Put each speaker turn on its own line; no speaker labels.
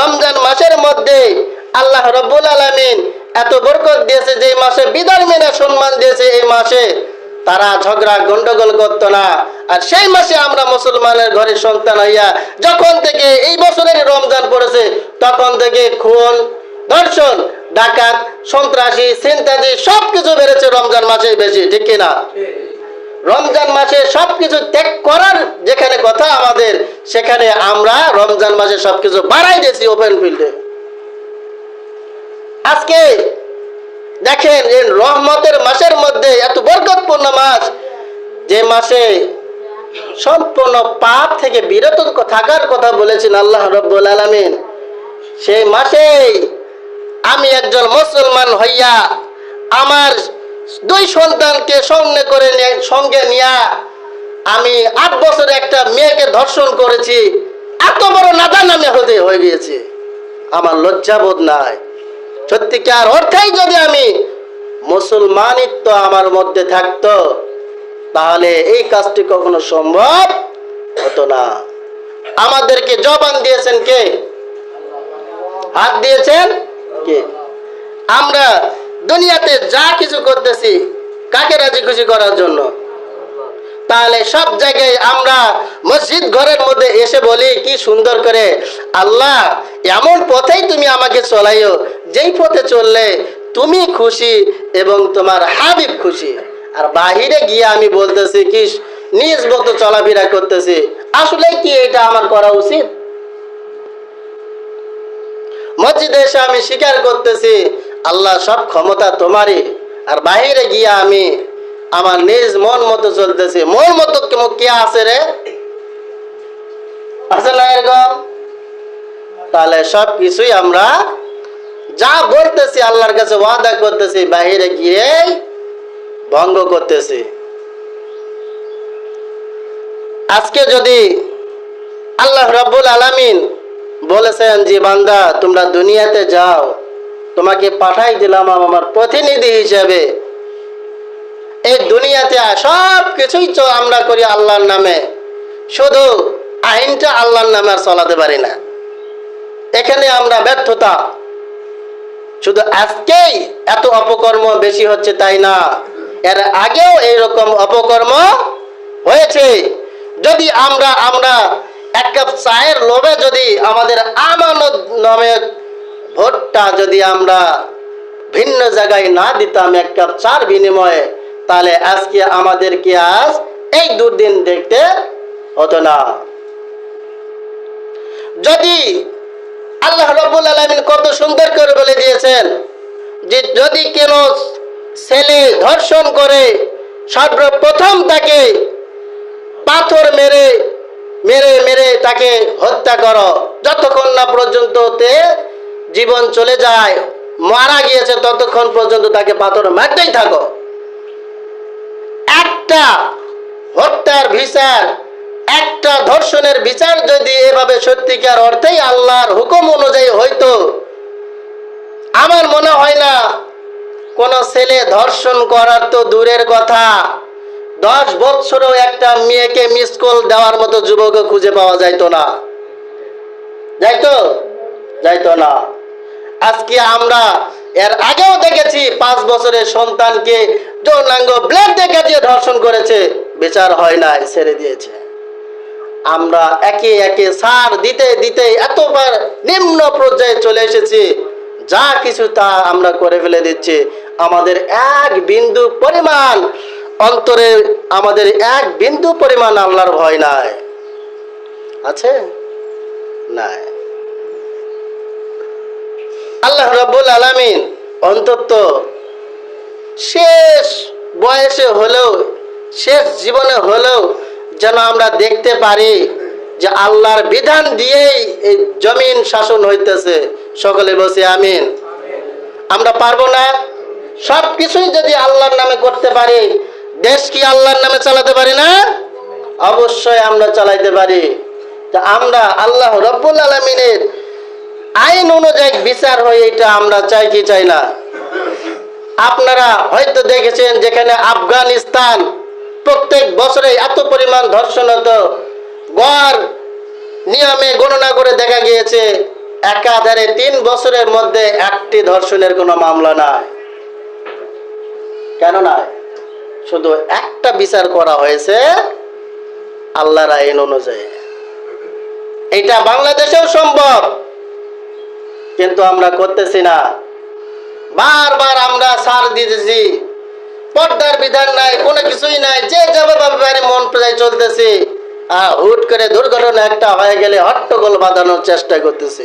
রমজান মাসের মধ্যে আল্লাহ রব্বুল আলমিন এত বরকত দিয়েছে যে মাসে বিদার মেনে সম্মান দিয়েছে এই মাসে। তারা ঝগড়া, গন্ডগোল করতো না। আর সেই মাসে আমরা মুসলমানের ঘরে সন্তান হইয়া যখন থেকে এই বছরের রমজান পড়েছে, তখন থেকে খুন, ধর্ষণ, ডাকাত, সন্ত্রাসী সিন্তাজি সব কিছু বেড়েছে রমজান মাসে বেশি, ঠিক কিনা? রমজান মাসে সবকিছু ত্যাগ করার যেখানে কথা আমাদের, সেখানে আমরা রমজান মাসে সবকিছু বাড়াই দিয়েছি ওপেন ফিল্ডে আজকে দেখেন এই রহমতের মাসের মধ্যে এত বরকতপূর্ণ মাস, যে মাসে সম্পূর্ণ পাপ থেকে বিরত থাকার কথা বলেছেন আল্লাহ রব্বুল আলমিন। সেই মাসেই আমি একজন মুসলমান হইয়া আমার দুই সন্তানকে সঙ্গে করে সঙ্গে নিয়া আমি আট বছরে একটা মেয়েকে ধর্ষণ করেছি। এত বড় নাদা নামে হতে হয়ে গিয়েছে। আমার লজ্জাবোধ নাই। সত্যিকার অর্থেই যদি আমি মুসলমানিত্ব আমার মধ্যে থাকতো, তাহলে এই কাজটি কখনো সম্ভব হতো না। আমাদেরকে জবান দিয়েছেন কে? হাত দিয়েছেন কে? আমরা দুনিয়াতে যা কিছু করতেছি, কাকে রাজি খুশি করার জন্য? তাহলে সব জায়গায় আমরা মসজিদ ঘরের মধ্যে এসে বলি, কি সুন্দর করে আল্লাহ, এমন পথেই তুমি আমাকে চলাইও। যেই পথে চললে তুমি খুশি এবং তোমার হাবিব খুশি। আর বাহিরে গিয়ে আমি বলতেছি, কি নিজ মতো চলাফেরা করতেছি? আসলে কি এটা আমার করা উচিত? মসজিদে এসে আমি স্বীকার করতেছি আল্লাহ সব ক্ষমতা তোমারই। আর বাহিরে গিয়ে আমি আমার নিজ মন মতো চলতেছি। মন মতো কে আছে রে? আছে না এরকম? তাহলে সব কিছুই আমরা যা বলতেছি আল্লাহর কাছে ওয়াদা করতেছি বাহিরে গিয়ে ভঙ্গ করতেছি। আজকে যদি আল্লাহ রব্বুল আলামিন বলেছেন যে, বান্দা, তোমরা দুনিয়াতে যাও তোমাকে পাঠাই দিলাম আমার প্রতিনিধি হিসেবে। এই দুনিয়াতে সব কিছুই তো আমরা করি আল্লাহর নামে। শুধু আইনটা আল্লাহর নামে আর চলাতে পারি না। এখানে আমরা ব্যর্থতা। শুধু আজকেই এত অপকর্ম বেশি হচ্ছে তাই না? এর আগেও এইরকম অপকর্ম হয়েছে। যদি আমরা আমরা এক কাপ চায়ের লোভে যদি আমাদের আমানত নামের ভোটটা যদি আমরা ভিন্ন জায়গায় না দিতাম এক কাপ চার বিনিময়ে, তাহলে আজকে আমাদেরকে আজ এই দুদিন দেখতে হতো না। যদি আল্লাহ রব্বুল আলমিন কত সুন্দর করে বলে দিয়েছেন যে যদি কেন ছেলে ধর্ষণ করে, সর্বপ্রথম তাকে পাথর মেরে মেরে মেরে তাকে হত্যা করো, যতক্ষণ না পর্যন্ত তে জীবন চলে যায়, মারা গিয়েছে, ততক্ষণ পর্যন্ত তাকে পাথর মারতেই থাকো। একটা হত্যার বিচার, একটা ধর্ষণের বিচার যদি এভাবে সত্যিকার অর্থেই আল্লাহর হুকুম অনুযায়ী হইতো, আমার মনে হয় না কোন ছেলে ধর্ষণ করার তো দূরের কথা। দশ বৎসরেও একটা মেয়েকে মিস কল দেওয়ার মতো যুবক খুঁজে পাওয়া যাইতো না। যাইতো? যাইতো না। আজকে আমরা এর আগেও দেখেছি পাঁচ বছরের সন্তানকে যৌনাঙ্গ ব্লেড দেখে দিয়ে ধর্ষণ করেছে। বিচার হয় নাই, ছেড়ে দিয়েছে। আমরা একে একে সার দিতে দিতে এতবার নিম্ন পর্যায়ে চলে এসেছি। যা কিছু তা আমরা করে ফেলে দিচ্ছি। আমাদের এক বিন্দু পরিমাণ অন্তরে আমাদের এক বিন্দু পরিমাণ আল্লাহর ভয় নাই। আছে? নাই। আল্লাহ রব্বুল আলামিন অন্তত শেষ বয়সে হলেও, শেষ জীবনে হলেও যেন আমরা দেখতে পারি যে আল্লাহর বিধান দিয়েই এই জমিন শাসন হইতেছে। সকলে বসে আমিন। আমরা পারব না। সব কিছুই যদি আল্লাহর নামে করতে পারি, দেশ কি আল্লাহর নামে চালাতে পারি না? অবশ্যই আমরা চালাইতে পারি। তা আমরা আল্লাহ রব্বুল আলমিনের আইন অনুযায়ী বিচার হয়, এটা আমরা চাই কি চাই না? আপনারা হয়তো দেখেছেন যেখানে আফগানিস্তান প্রত্যেক বছরে এত পরিমাণ ধর্ষণ গড় নিয়মে গণনা করে দেখা গিয়েছে, একাধারে তিন বছরের মধ্যে একটি ধর্ষণের কোনো মামলা নাই। কেন নয় শুধু একটা বিচার করা হয়েছে আল্লাহর আইন অনুযায়ী। এটা বাংলাদেশেও সম্ভব। কিন্তু আমরা করতেছি না। বারবার আমরা সার দিতেছি। পর্দার বিধান নাই, কোনো কিছুই নাই, যে যাবে বাবার মন প্রায় চলতেছি। হুট করে দুর্ঘটনা একটা হয়ে গেলে হট্টগোল বাঁধানোর চেষ্টা করতেছি।